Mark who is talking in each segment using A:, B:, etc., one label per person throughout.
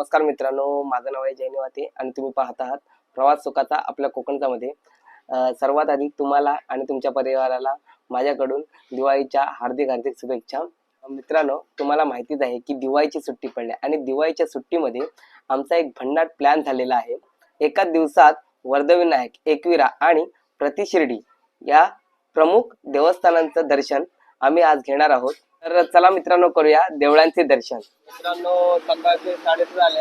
A: नमस्कार मित्रांनो माझं नाव आहे जयनिवाते आणि तुम्ही पाहत आहात प्रवास सुखाचा आपल्या कोकणचा मध्ये सर्वात आधी तुम्हाला आणि तुमच्या परिवाराला माझ्याकडून दिवाळीच्या हार्दिक हार्दिक शुभेच्छा. मित्रांनो तुम्हाला माहितीच आहे की दिवाळीची सुट्टी पडली आणि दिवाळीच्या सुट्टीमध्ये आमचा एक भन्नाट प्लॅन झालेला आहे. एकाच दिवसात वर्धविनायक एकविरा आणि प्रतिशिर्डी या प्रमुख देवस्थानांचं दर्शन आम्ही आज घेणार आहोत. तर चला मित्रांनो करूया देवळांचे दर्शन. मित्रांनो सकाळचे साडेसहा झाले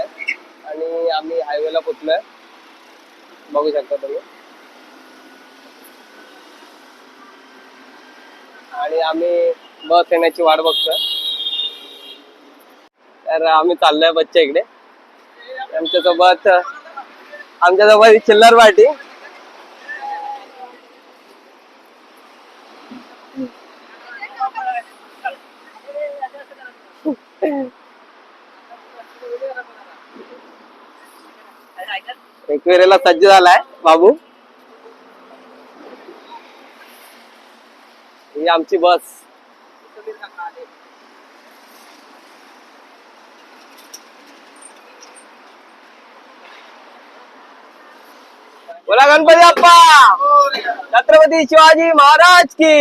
A: आणि आम्ही हायवेला पोचलोय बघू शकता तुम्ही. आणि आम्ही बस येण्याची वाट बघतोय. तर आम्ही चाललोय बच्च्या इकडे. आमच्यासोबत आमच्यासोबत चिल्लर पार्टी. एकवेरेला सज्ज झालाय बाबू. ही आमची बस. बोला गणपती बाप्पा. छत्रपती शिवाजी महाराज की.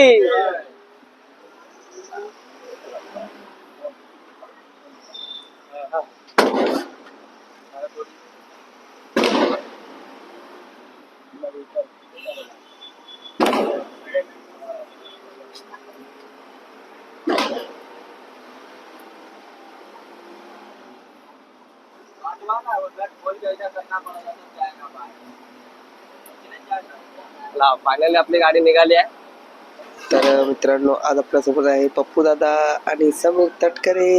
A: फायनली आपली गाडी निघाली आहे. तर मित्रांनो आज आपल्यासोबत आहे पप्पू दादा आणि समीर तटकरे.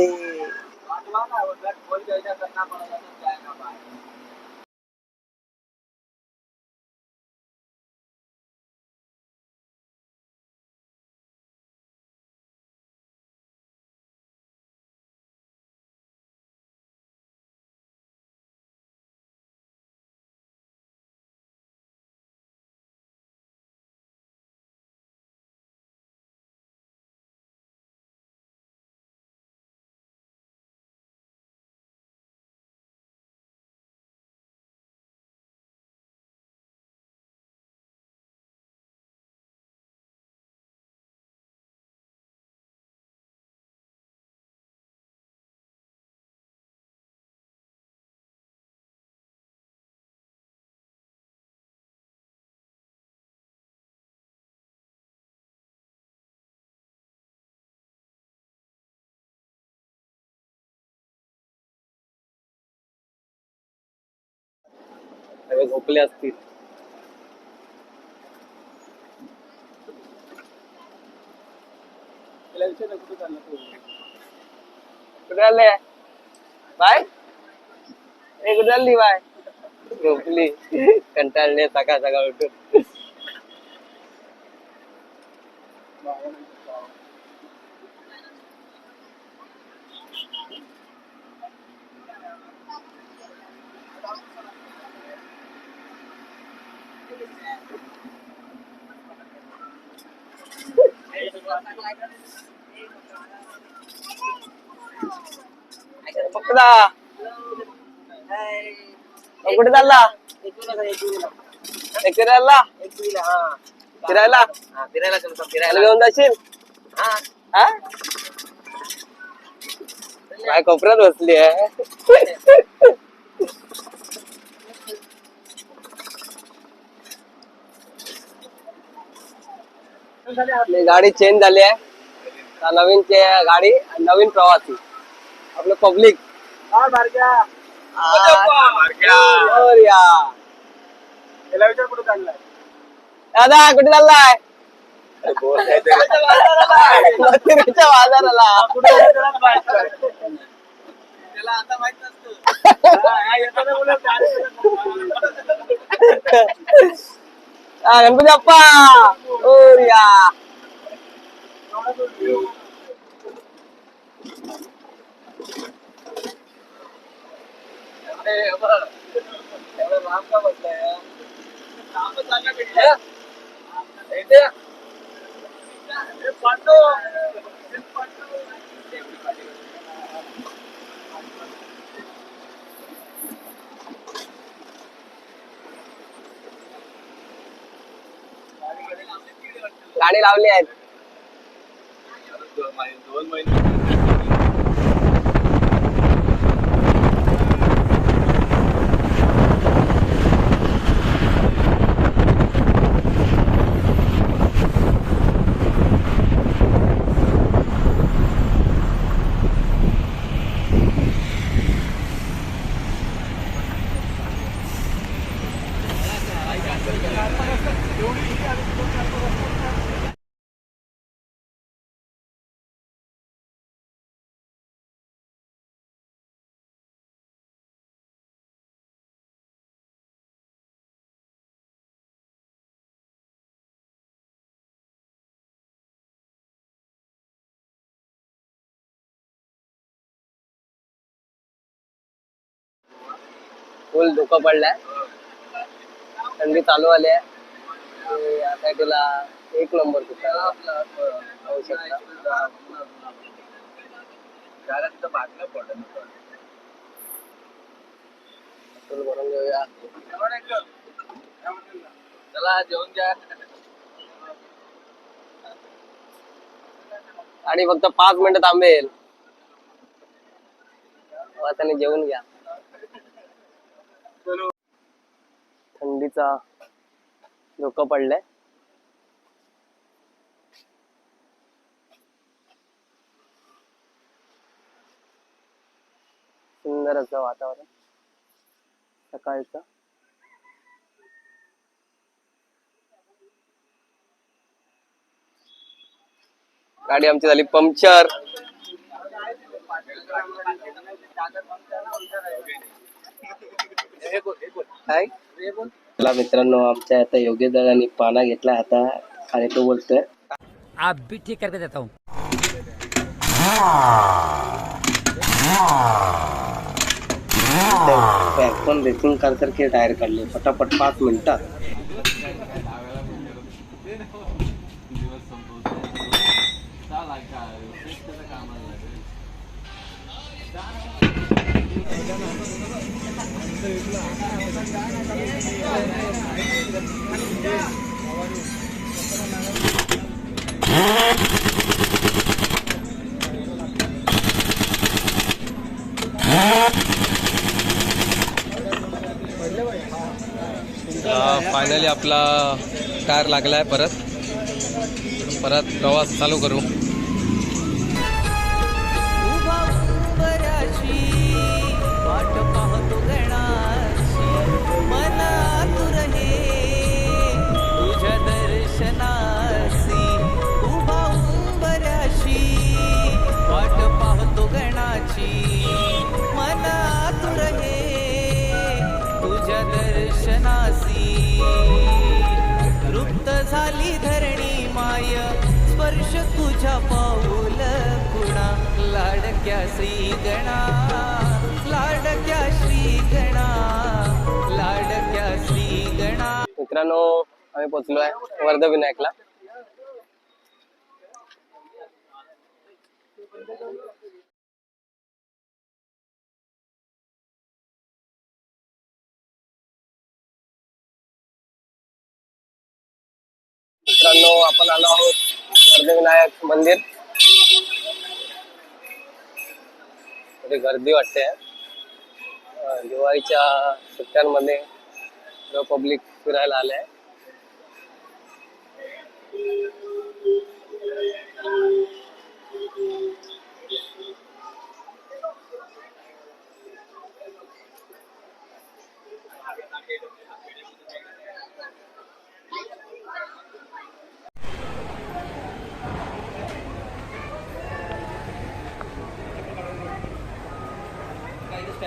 A: सगळे झोपले असतील. कुठे आले बाय. कुठे आली बाय. झोपली. कंटाळले सकाळ सकाळ उठून. पकडा कुठे चालला एक फिरायला फिरायला
B: फिरायला चलतो
A: फिरायला
B: फिरायला
A: घेऊन जाशील
B: हा
A: हा काय कोपऱ्यात बसली आहे आपली गाडी चेंज झाली आहे. नवीन गाडी आणि नवीन प्रवासी. आपलं पब्लिक
B: हा
A: दादा कुठे चाललाय? बाजाराला.
B: त्याला आता माहीत नसतं हा, येताना
A: गाणी लावली आहेत. फुल धुकं पडलाय. थंडी चालू आली आहे आता या साईडला एक नंबर कुठं पाहू शकता भरून घेऊया.
B: चला जेवण घ्या.
A: आणि फक्त पाच मिनिटं थांबेल. वाचाने जेवून घ्या. थंडीचा धोका पडलाय. सुंदर असं वातावरण. सकाळचं. गाडी आमची झाली पंक्चर. काय? चला मित्रांनो आमच्या आता योग्य दळाने पाना घेतला. आता आणि तो बोलतोय.
C: आप भी ठीक करके देता हूँ.
A: पण रेसिंग कार सारखे टायर काढले फटाफट पाच मिनिटात
D: फायनली आपला टायर आहे परत. परत प्रवास चालू करू.
E: तुझ्या पाऊल कुणा लाडक्या श्रीगणा लाडक्या श्रीगणा लाडक्या श्रीगणा.
A: मित्रांनो आम्ही पोचलोय वर्ध विनायकला मित्रांनो आपण आलो आहोत सिद्धविनायक मंदिर. थोडी गर्दी वाटते. दिवाळीच्या सुट्ट्यांमध्ये पब्लिक फिरायला आलंय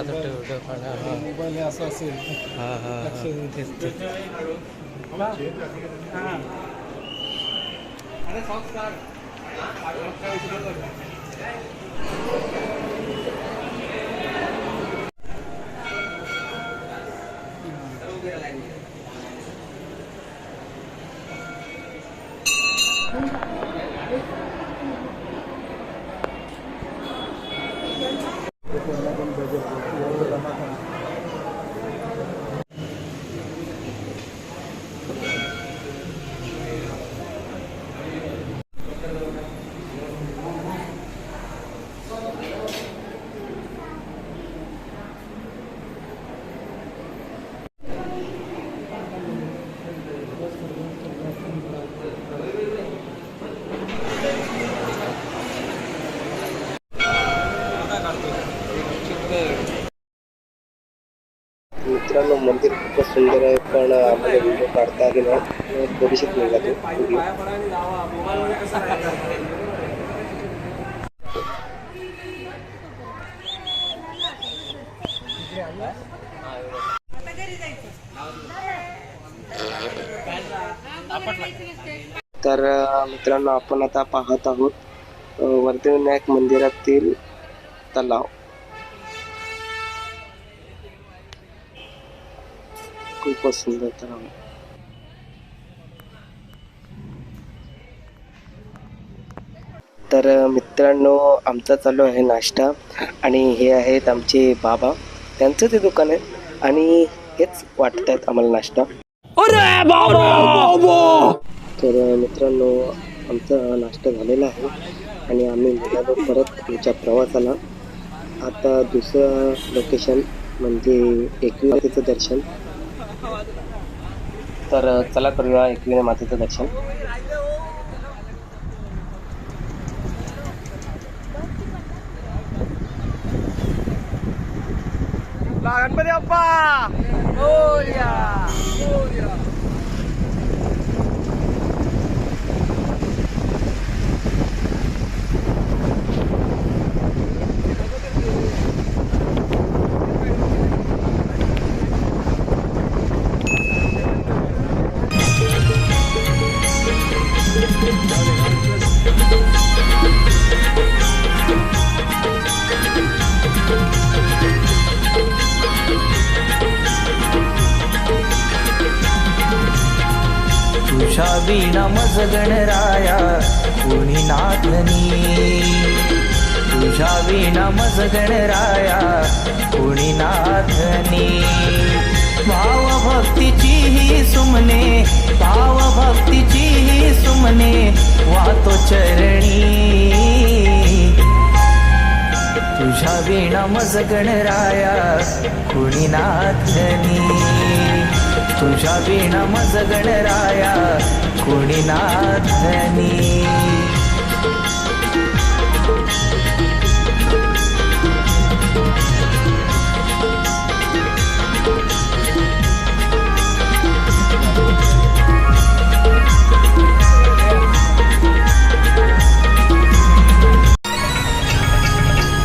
D: मला तर व्हिडिओ काढा असं असेल हा हा तेच
F: मित्रांनो मंदिर खूपच सुंदर आहे पण आम्हाला व्हिडिओ काढता आले नाही. थोडीशी निघा तो. व्हिडिओ तर मित्रांनो आपण आता पाहत आहोत वर्धिविनायक मंदिरातील तलाव खूपच सुंदर तलाव. तर मित्रांनो आमचा चालू आहे नाश्ता आणि हे आहेत आमचे बाबा. त्यांचं ते दुकान आहे आणि हेच वाटत आहेत आम्हाला नाश्ता. तर मित्रांनो आमचा नाश्ता झालेला आहे आणि आम्ही निघालो परत आमच्या प्रवासाला. आता दुसरं लोकेशन म्हणजे एकविरा मातेचं दर्शन. तर चला करूया एकविरा मातेचं दर्शन.
G: गणपती बाप्पा!
D: तुझ्या विना मज गणराया कोणी नाथनी? तुझ्या विना मज गणराया कोणी नाथनी? भाव भक्तीची ही सुमने भाव भक्तीची ही सुमने वातो चरणी. तुझ्या विणा मज गणराया कुणी नाथनी? तुझ्या विणा मज गणराया कोणी नाथनी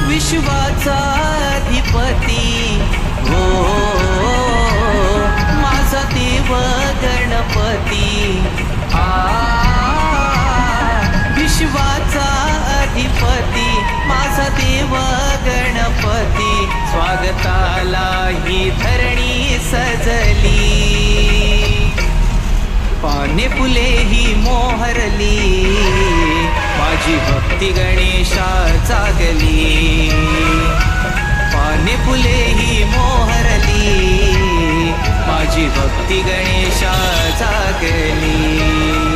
D: विश्वाचा स्वागताला ही धरणी सजली. पाने फुले ही मोहरली. माझी भक्ती गणेशा जागली. पाने फुले ही मोहरली. माझी भक्ती गणेशा जागली.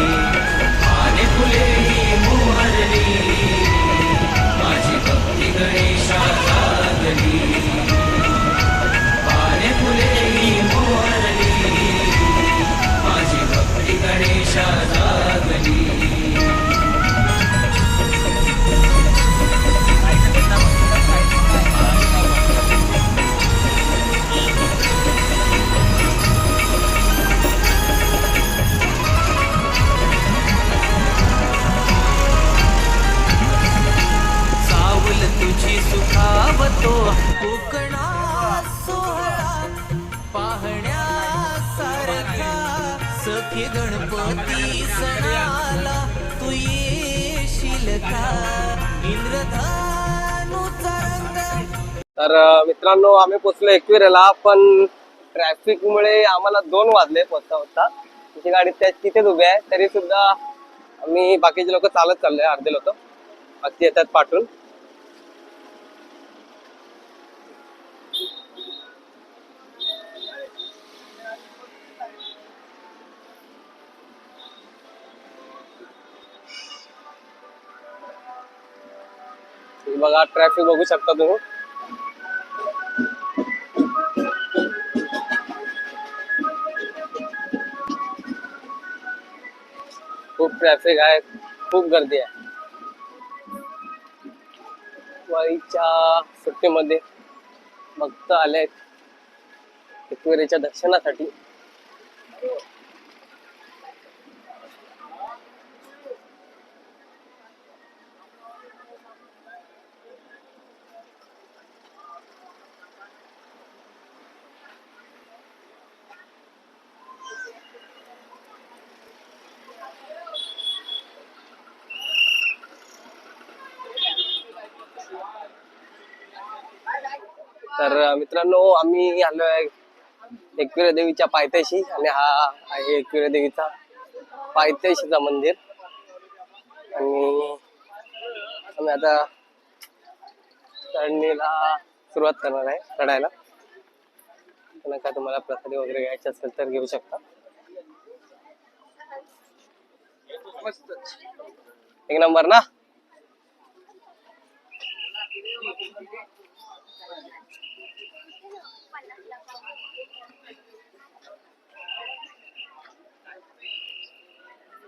F: मित्रांनो आम्ही पोचलो एकविरेला पण ट्रॅफिक मुळे आम्हाला दोन वाजले पोचता पोचता तुमची गाडी त्या तिथेच उभी आहे. तरी सुद्धा
A: आम्ही बाकीचे लोक चालत चाललोय अर्धे लोक. बाकी येतात पाठवून. बघा ट्रॅफिक बघू शकता तुम्ही. ट्रॅफिक आहे खूप गर्दी आहे. दिवाळीच्या सुट्टीमध्ये भक्त आले एकविरेच्या दर्शनासाठी तर मित्रांनो आम्ही आलो आहे एकविरा देवीच्या पायथ्याशी आणि हा आहे एकविरा देवीचा पायथ्याशीचा मंदिर. आणि आम्ही आता चढणीला सुरुवात करणार आहे चढायला. काय तुम्हाला प्रसादी वगैरे घ्यायचे असेल तर घेऊ शकता. एक नंबर ना?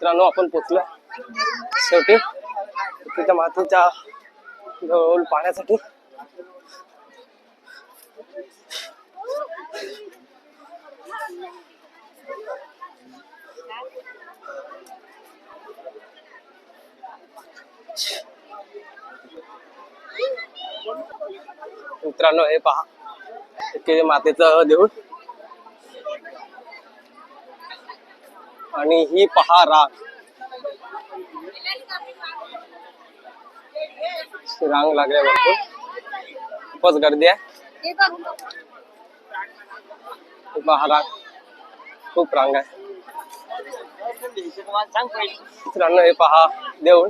A: मित्रांनो आपण पोचलो शेवटी. तिच्या मातीच्या जवळ पाण्यासाठी. मित्रांनो हे पहा. मातेचं देऊळ. आणि ही पहा रांग. रांग लागल्या भरपूर खूपच गर्दी आहे. पहा रांग. खूप रांग आहे. मित्रांनो हे पहा देऊळ.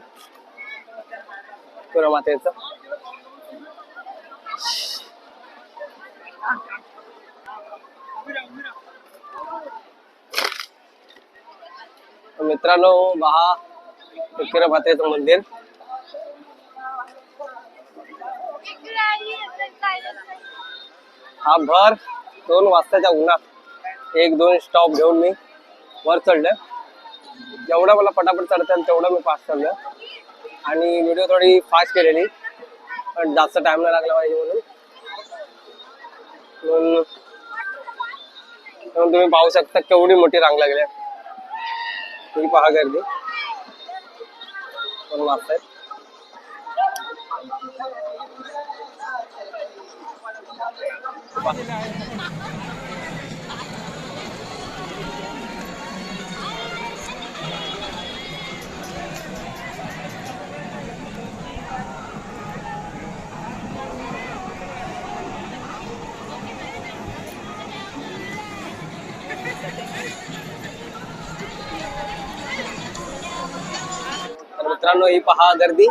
A: मातेचं मित्रांनो पहा मातेचं मंदिर. हा भर दोन वाजताच्या उन्हात. एक दोन स्टॉप घेऊन मी वर चढलं जेवढा मला पटापट चढता येईल मी फास्ट चढलं आणि व्हिडिओ थोडी फास्ट केलेली पण जास्त टाइम नाही लागला पाहिजे म्हणून. म्हणून म्हणून तुम्ही पाहू शकता केवढी मोठी रांग लागली आहे पहा गर्दी. पण वाचतायत तर मित्रांनो ही पहा गर्दी.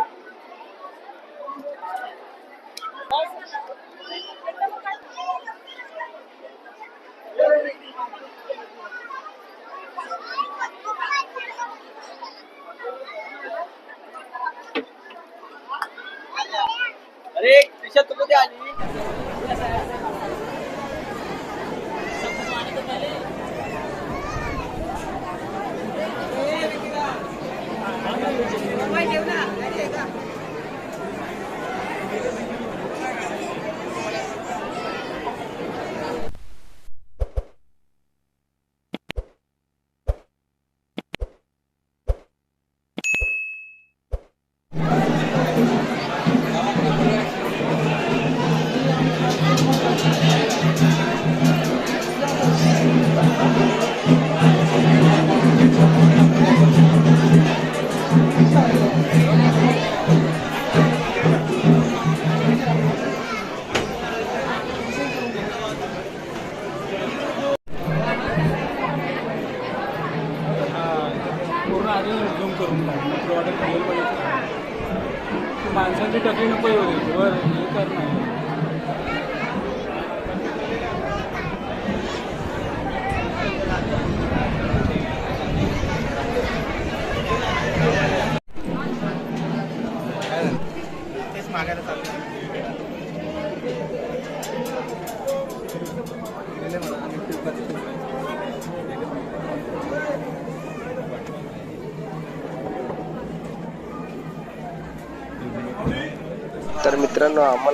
A: Thank you.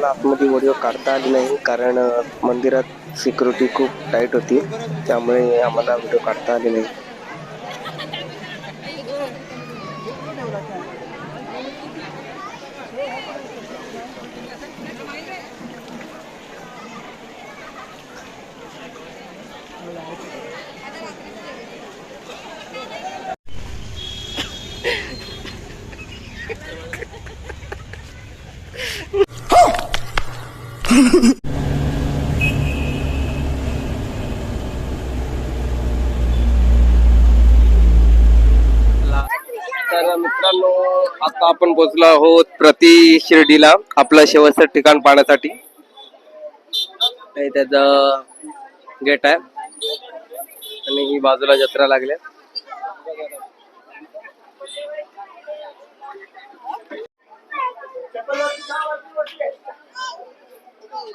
A: मला आतमध्ये व्हिडिओ काढता आली नाही कारण मंदिरात सिक्युरिटी खूप टाईट होती. त्यामुळे आम्हाला व्हिडिओ काढता आले नाही. तर मित्रांनो आता आपण पोहोचलो आहोत प्रति शिर्डीला आपलं शेवटचं ठिकाण पाहण्यासाठी. हे त्याचं गेट आहे. आणि ही बाजूला जत्रा लागल्या
H: Wow.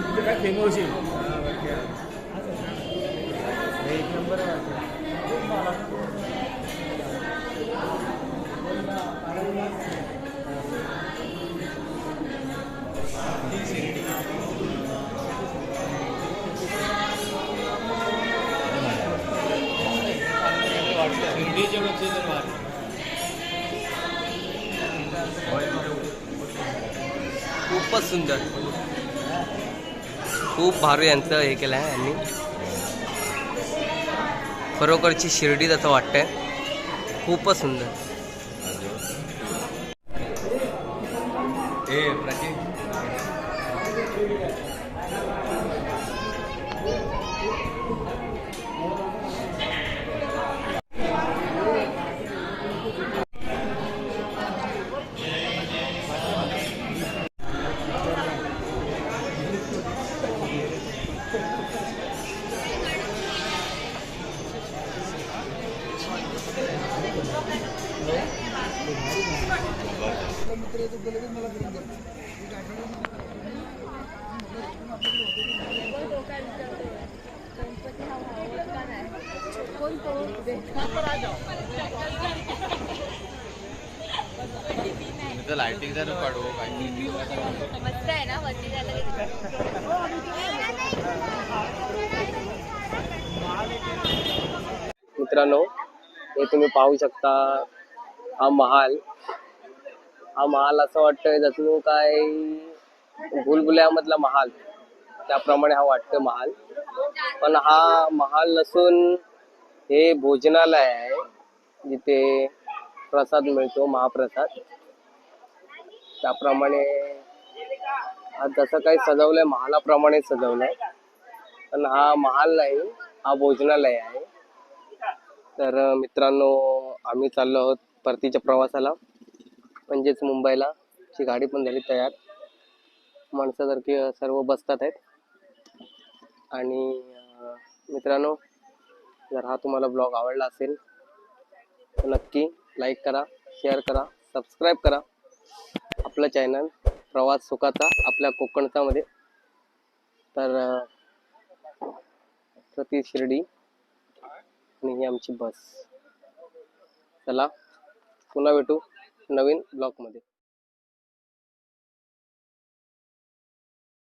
H: काय फेमस
A: एक नंबर
H: शिर्डीच्या पेक्षा तर भारी.
A: खूपच सुंदर खूप भारी यांचं हे केलं आहे यांनी. खरोखरची शिर्डी असं वाटतंय. खूपच सुंदर
I: लाइटिंग जर काढू
J: मस्त आहे ना वरती जायला
A: मित्रांनो हे तुम्ही पाहू शकता हा महाल. हा महाल असं वाटतंय जसं काय भुलभुल्यामधला महाल. त्याप्रमाणे हा वाटतं महाल. पण हा महाल नसून हे भोजनालय आहे. जिथे प्रसाद मिळतो महाप्रसाद. त्याप्रमाणे हा जसं काही सजवलंय महालाप्रमाणे सजवलंय. पण हा महाल नाही हा भोजनालय आहे. तर मित्रांनो आम्ही चाललो आहोत परतीच्या प्रवासाला म्हणजेच मुंबईला. ची गाडी पण झाली तयार. माणसासारखी की सर्व बसतात आहेत. आणि मित्रांनो जर हा तुम्हाला ब्लॉग आवडला असेल तर नक्की लाईक करा शेअर करा सबस्क्राईब करा. आपलं चॅनल प्रवास सुखाचा आपल्या कोकणचामध्ये तर अ, प्रति शिर्डी आणि ही आमची बस. चला पुन्हा भेटू नवीन ब्लॉकमध्ये